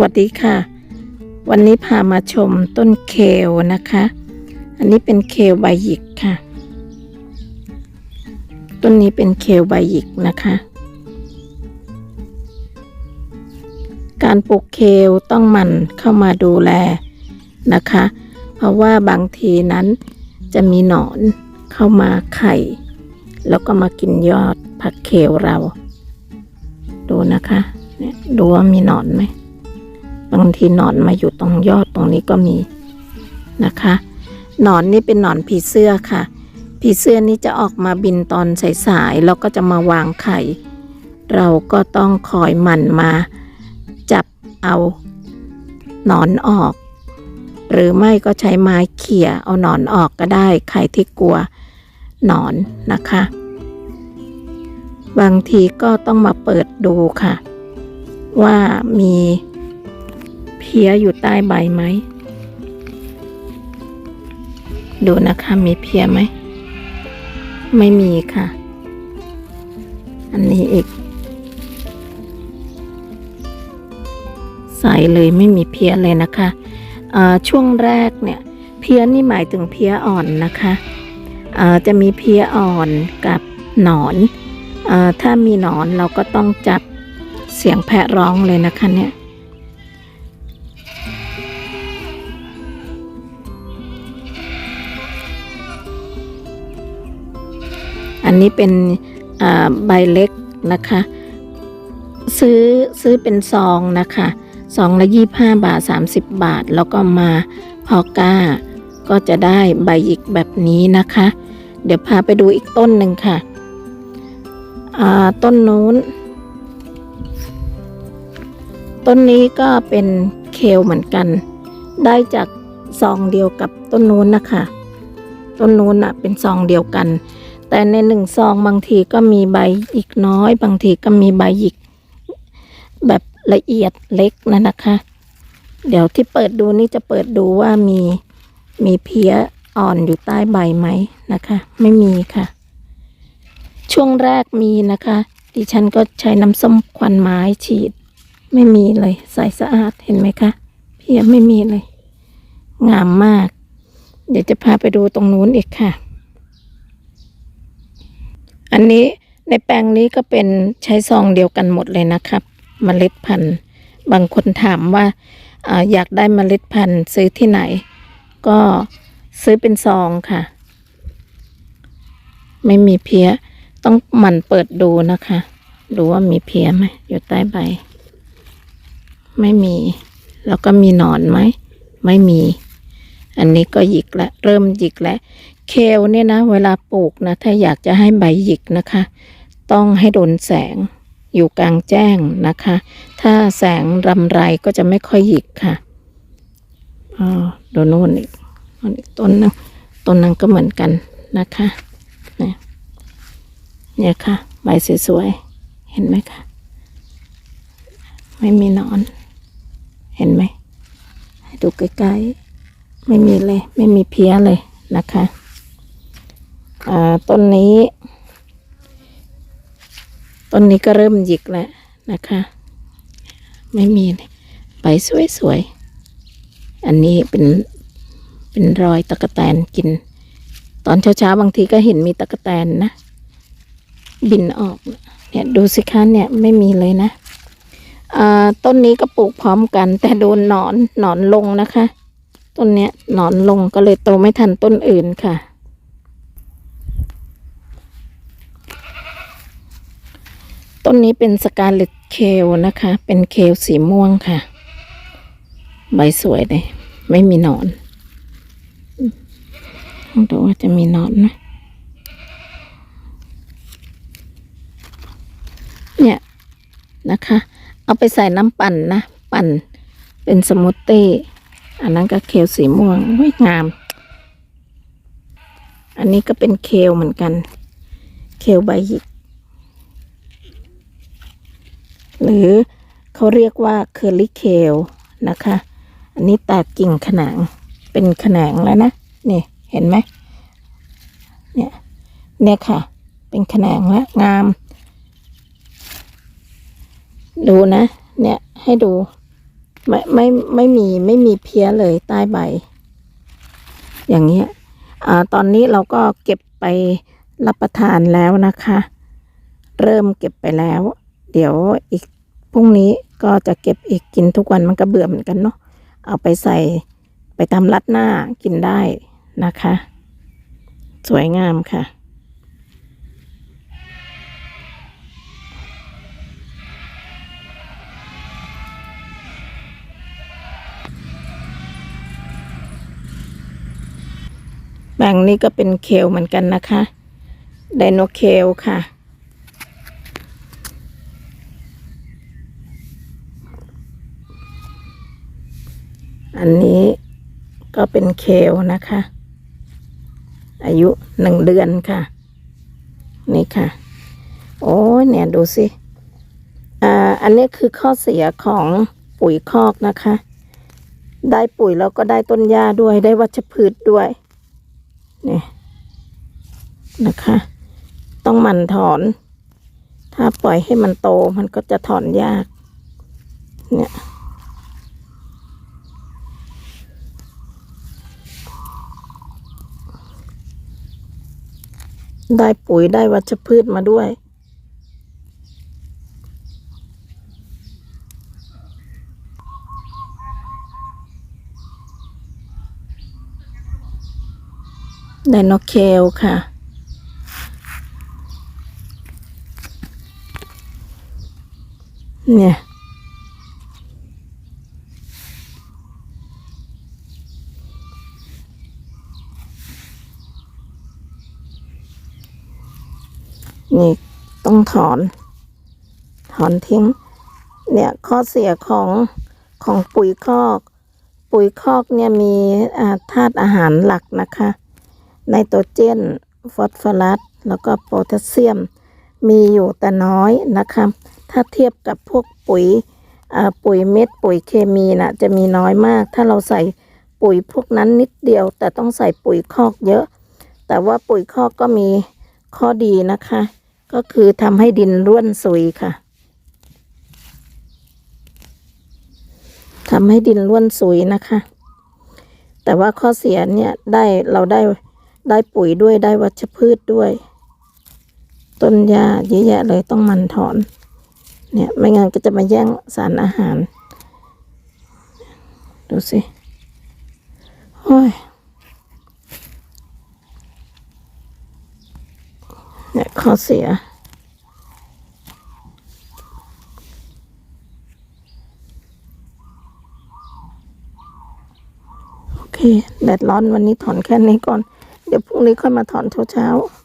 วัสดีค่ะ วันนี้พามาชมต้นเคลนะคะ อันนี้เป็นเคลใบหยิกค่ะ ต้นนี้เป็นเคลใบหยิกนะคะ การปลูกเคลต้องหมันเข้ามาดูแลนะคะ เพราะว่าบางทีนั้นจะมีหนอนเข้ามาไข่ แล้วก็มากินยอดผักเคลเรา ดูนะคะเนี่ยดูว่ามีหนอนไหม บางทีหนอนมาอยู่ตรงยอดตรงนี้ก็มีนะคะ หนอนนี่เป็นหนอนผีเสื้อค่ะ ผีเสื้อนี่จะออกมาบินตอนสายๆแล้วก็จะมาวางไข่ เราก็ต้องคอยหมั่นมา จับเอาหนอนออก หรือไม่ก็ใช้ไม้เขี่ยเอาหนอนออกก็ได้ใครที่กลัวหนอนนะคะ บางทีก็ต้องมาเปิดดูค่ะ ว่ามี พี้ยอยู่ใต้ใบไหม ดูนะคะ มีเพี้ยไหม ไม่มีค่ะ อันนี้อีก ใสเลยไม่มีเพี้ยเลยนะคะอ่อช่วงแรกเนี่ย เพี้ยนี่หมายถึงเพี้ยอ่อนนะคะอ่อจะมีเพี้ยอ่อนกับหนอนอถ้ามีหนอนเราก็ต้องจับเสียงแพะร้องเลยนะคะเนี่ย นนี้เป็นใบเล็กนะคะ ซื้อซื้อเป็นซองนะคะซองละยี่ห้าบาท 30 บาท แล้วก็มาพอก้า ก็จะได้ใบหยิกแบบนี้นะคะ เดี๋ยวพาไปดูอีกต้นหนึ่งค่ะต้นนู้น ต้นนี้ก็เป็นเคลเหมือนกัน ได้จากซองเดียวกับต้นนู้นนะคะ ต้นนู้นอะเป็นซองเดียวกัน แต่ในหนึ่งซองบางทีก็มีใบอีกน้อย บางทีก็มีใบหยิก แบบละเอียดเล็กนะนะคะ เดี๋ยวที่เปิดดูนี่จะเปิดดูว่ามีมีเพี้ยอ่อนอยู่ใต้ใบไหมนะคะ ไม่มีค่ะ ช่วงแรกมีนะคะ ดิฉันก็ใช้น้ำส้มควันไม้ฉีด ไม่มีเลยใสสะอาดเห็นไหมคะเพี้ยไม่มีเลย งามมาก เดี๋ยวจะพาไปดูตรงนู้นอีกค่ะ อันนี้ในแปลงนี้ก็เป็นใช้ซองเดียวกันหมดเลยนะครับเมล็ดพันธุ์ บางคนถามว่าอยากได้เมล็ดพันธุ์ซื้อที่ไหน ก็ซื้อเป็นซองค่ะ ไม่มีเพี้ยต้องหมั่นเปิดดูนะคะ ดูว่ามีเพี้ยไหมอยู่ใต้ใบ ไม่มี แล้วก็มีหนอนไหม ไม่มี อันนี้ก็หยิกแล้วเริ่มหยิกแล้วเคลเนี่ยนะ เวลาปลูกนะ ถ้าอยากจะให้ใบหยิกนะคะ ต้องให้โดนแสงอยู่กลางแจ้งนะคะ ถ้าแสงรำไรก็จะไม่ค่อยหยิกค่ะอ๋อดูโน่นอีกโน่นอีกต้นนึงต้นนั้นก็เหมือนกันนะคะเนี่ยเนี่ยค่ะ ใบสวยๆ เห็นไหมคะไม่มีนอน เห็นไหม ให้ดูใกล้ๆ ไม่มีเลย ไม่มีเพี้ยเลยนะคะต้นนี้ ต้นนี้ก็เริ่มหยิกแล้วนะคะ ไม่มีเลยใบสวยๆ อันนี้เป็นเป็นรอยตะกะแตนกิน ตอนเช้าๆ บางทีก็เห็นมีตะกะแตนนะ บินออก เนี่ยดูสิคะเนี่ยไม่มีเลยนะต้นนี้ก็ปลูกพร้อมกัน แต่โดนหนอนหนอนลงนะคะ ต้นเนี้ยหนอนลงก็เลยโตไม่ทันต้นอื่นค่ะ ต้นนี้เป็นสกาเลตเคลนะคะ เป็นเคลสีม่วงค่ะ ใบสวยเลย ไม่มีหนอนอืมลองดูว่าจะมีหนอนไหมเนี่ยนะคะ เอาไปใส่น้ำปั่นนะ ปั่นเป็นสมูทตี้ อันนั้นก็เคลสีม่วงเฮ้ยงาม อันนี้ก็เป็นเคลเหมือนกัน เคลใบหยิก หรือเขาเรียกว่าเคอรี่เคลนะคะ อันนี้แตกกิ่งขนาง เป็นขนางแล้วนะ นี่เห็นไหมเนี่ย เนี่ยค่ะ เป็นขนางแล้วงาม ดูนะ เนี่ยให้ดู ไม่ไม่ไม่มีไม่มีเพี้ยเลยใต้ใบ อย่างเงี้ยอ่าตอนนี้เราก็เก็บไปรับประทานแล้วนะคะ เริ่มเก็บไปแล้ว เดี๋ยวอีกพรุ่งนี้ก็จะเก็บอีกกินทุกวันมันก็เบื่อเหมือนกันเนาะเอาไปใส่ไปทำรัดหน้ากินได้นะคะ สวยงามค่ะ แบ่งนี้ก็เป็นเคลเหมือนกันนะคะไดโนเคลค่ะ อันนี้ก็เป็นเคลนะคะ อายุหนึ่งเดือนค่ะ นี่ค่ะ โอ้ยเนี่ยดูสิ อ่า อันนี้คือข้อเสียของปุ๋ยคอกนะคะ ได้ปุ๋ยแล้วก็ได้ต้นหญ้าด้วยได้วัชพืชด้วย นี่นะคะ ต้องหมันถอน ถ้าปล่อยให้มันโตมันก็จะถอนยาก เนี่ยได้ปุ๋ยได้วัชพืชมาด้วย ไดโนเคลค่ะ เนี่ยนี่ต้องถอน ถอนทิ้ง เนี่ยข้อเสียของของปุ๋ยคอก ปุ๋ยคอกเนี่ยมีธาตุอาหารหลักนะคะ ไนโตรเจน ฟอสฟอรัส แล้วก็โพแทสเซียม มีอยู่แต่น้อยนะคะ ถ้าเทียบกับพวกปุ๋ยอ่าปุ๋ยเม็ดปุ๋ยเคมีน่ะจะมีน้อยมาก ถ้าเราใส่ปุ๋ยพวกนั้นนิดเดียว แต่ต้องใส่ปุ๋ยคอกเยอะ แต่ว่าปุ๋ยคอกก็มีข้อดีนะคะ ก็คือทำให้ดินร่วนซุยค่ะทำให้ดินร่วนซุยนะคะ แต่ว่าข้อเสียเนี่ยได้เราได้ ได้ปุ๋ยด้วยได้วัชพืชด้วย ต้นหญ้าเยอะแยะเลยต้องมันถอน เนี่ยไม่งั้นก็จะมาแย่งสารอาหาร ดูสิโอ้ยเนี่ยข้อเสียโอเคแดดร้อนวันนี้ถอนแค่นี้ก่อน ดี๋ยวพรุ่งนี้ค่อยมาถอนเช้าๆ